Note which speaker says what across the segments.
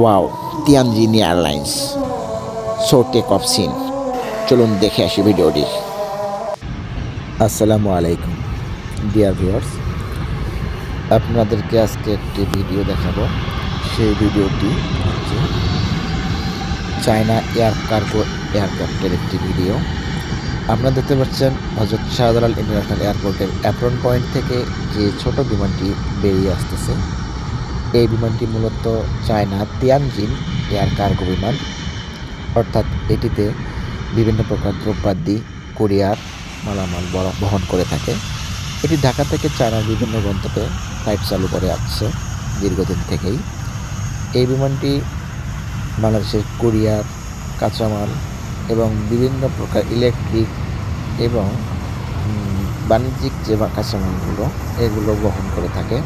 Speaker 1: Wow Tianjin Airlines so take off scene চলুন দেখে আসি ভিডিওটি। আসসালামু আলাইকুম ডিয়ার ভিউয়ার্স আপনাদেরকে আজকে একটি ভিডিও দেখাবো। সেই ভিডিওটি হচ্ছে চায়না এয়ার কার্গো এয়ারক্রাফটের একটি ভিডিও। আপনারা দেখতে পাচ্ছেন হজরত শাহজালাল ইন্টারন্যাশনাল এয়ারপোর্টের অ্যাপ্রন পয়েন্ট থেকে যে ছোট বিমানটি বেরিয়ে আসতেছে। এই বিমানটি মূলত চায়না তিয়ানজিন এয়ার কার্গো বিমান। অর্থাৎ এটিতে বিভিন্ন প্রকার দ্রব্যাদি, কোরিয়ার মালামাল বহন করে থাকে। এটি ঢাকা থেকে চায়নার বিভিন্ন গন্তব্যে ফ্লাইট চালু করে আসছে দীর্ঘদিন থেকেই। এই বিমানটি বাংলাদেশের কোরিয়ার কাঁচামাল এবং বিভিন্ন প্রকার ইলেকট্রিক এবং বাণিজ্যিক যে কাঁচামালগুলো, এগুলো বহন করে থাকে।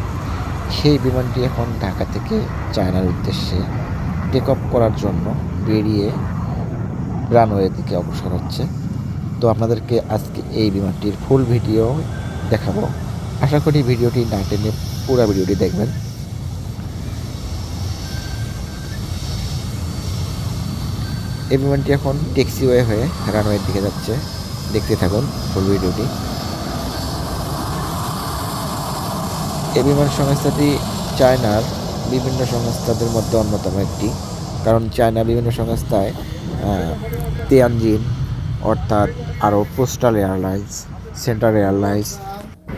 Speaker 1: সেই বিমানটি এখন ঢাকা থেকে চায়নার উদ্দেশ্যে টেক অফ করার জন্য বেরিয়ে রানওয়ের দিকে অগ্রসর হচ্ছে। তো আপনাদেরকে আজকে এই বিমানটির ফুল ভিডিও দেখাবো। আশা করি ভিডিওটি না টেনে পুরো ভিডিওটি দেখবেন। এই বিমানটি এখন ট্যাক্সিওয়ে হয়ে রানওয়ের দিকে যাচ্ছে। দেখতে থাকুন ফুল ভিডিওটি এই বিমান সংস্থাটি চায়নার বিভিন্ন সংস্থাদের মধ্যে অন্যতম একটি। কারণ চায়না বিভিন্ন সংস্থায় তিয়ানজিন অর্থাৎ আরও পোস্টাল এয়ারলাইন্স সেন্ট্রাল এয়ারলাইন্স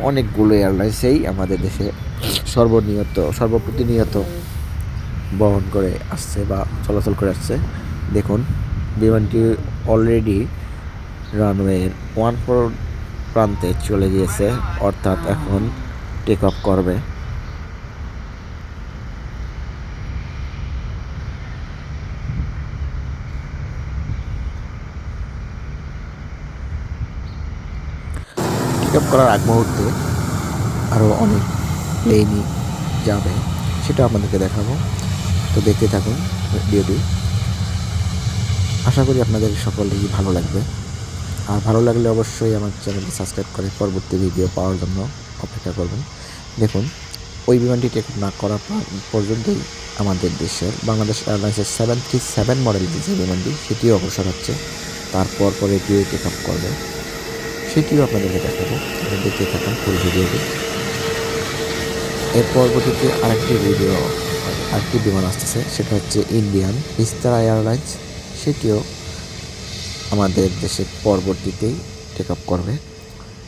Speaker 1: অনেকগুলো এয়ারলাইন্সেই আমাদের দেশে সর্বনিয়ত, সর্বপ্রতিনিয়ত বহন করে আসছে বা চলাচল করে আসছে। দেখুন, বিমানটি অলরেডি রানওয়ের ওয়ান ফোর প্রান্তে চলে গিয়েছে, অর্থাৎ এখন টেক অফ করবে। টেক করার আগ মুহূর্তে আরও অনেক প্লেনই যাবে, সেটা আপনাদেরকে দেখাবো। তো দেখতে থাকুন ভিডিওটি। আশা করি আপনাদের সকলেরই ভালো লাগবে। আর ভালো লাগলে অবশ্যই আমার চ্যানেলটি সাবস্ক্রাইব করে পরবর্তী ভিডিও পাওয়ার জন্য অপেক্ষা করবেন। দেখুন, ওই বিমানটি টেক না করা পর্যন্তই আমাদের দেশের বাংলাদেশ এয়ারলাইন্সের সেভেন থ্রি সেভেন মডেল যে বিমানটি, সেটিও অগ্রসর হচ্ছে। তারপর পরে এটিও টেক আপ করবে। সেটিও আপনাদেরকে দেখাবো। দেখতে থাকুন ফুল ভিডিওটি। এর পরবর্তীতে আরেকটি ভিডিও আরেকটি বিমান আসতেছে, সেটা হচ্ছে ইন্ডিয়ান বিস্তারা এয়ারলাইন্স সেটিও আমাদের দেশের পরবর্তীতেই টেক আপ করবে।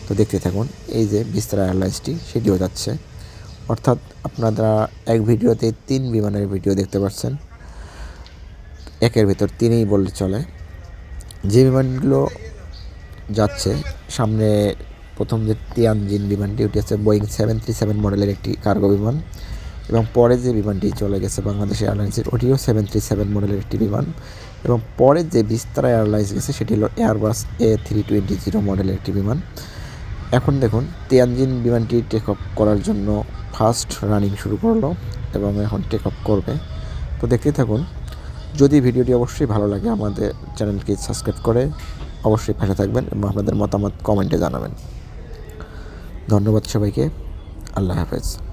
Speaker 1: তো দেখতে থাকুন, এই যে বিস্তারা এয়ারলাইন্সটি, সেটিও যাচ্ছে। অর্থাৎ আপনারা এক ভিডিওতে তিন বিমানের ভিডিও দেখতে পাচ্ছেন। একের ভিতর তিনই বললে চলে। যে বিমানগুলো যাচ্ছে, সামনে প্রথম যে তিয়ানজিন বিমানটি, ওটি হচ্ছে বোয়িং সেভেন থ্রি সেভেন মডেলের একটি কার্গো বিমান এবং পরে যে বিমানটি চলে গেছে বাংলাদেশ এয়ারলাইন্সের, ওটিও সেভেন থ্রি সেভেন মডেলের একটি বিমান এবং পরে যে বিস্তারা এয়ারলাইন্স গেছে, সেটি হলো Airbus A three twenty zero মডেলের একটি বিমান। এখন দেখুন, তিয়ানজিন বিমানটি টেক অফ করার জন্য ফার্স্ট রানিং শুরু করল এবং এখন টেক অফ করবে। তো দেখতে থাকুন, যদি ভিডিওটি অবশ্যই ভালো লাগে, আমাদের চ্যানেলকে সাবস্ক্রাইব করে অবশ্যই ফেলে থাকবেন এবং আপনাদের মতামত কমেন্টে জানাবেন। ধন্যবাদ সবাইকে, আল্লাহ হাফেজ।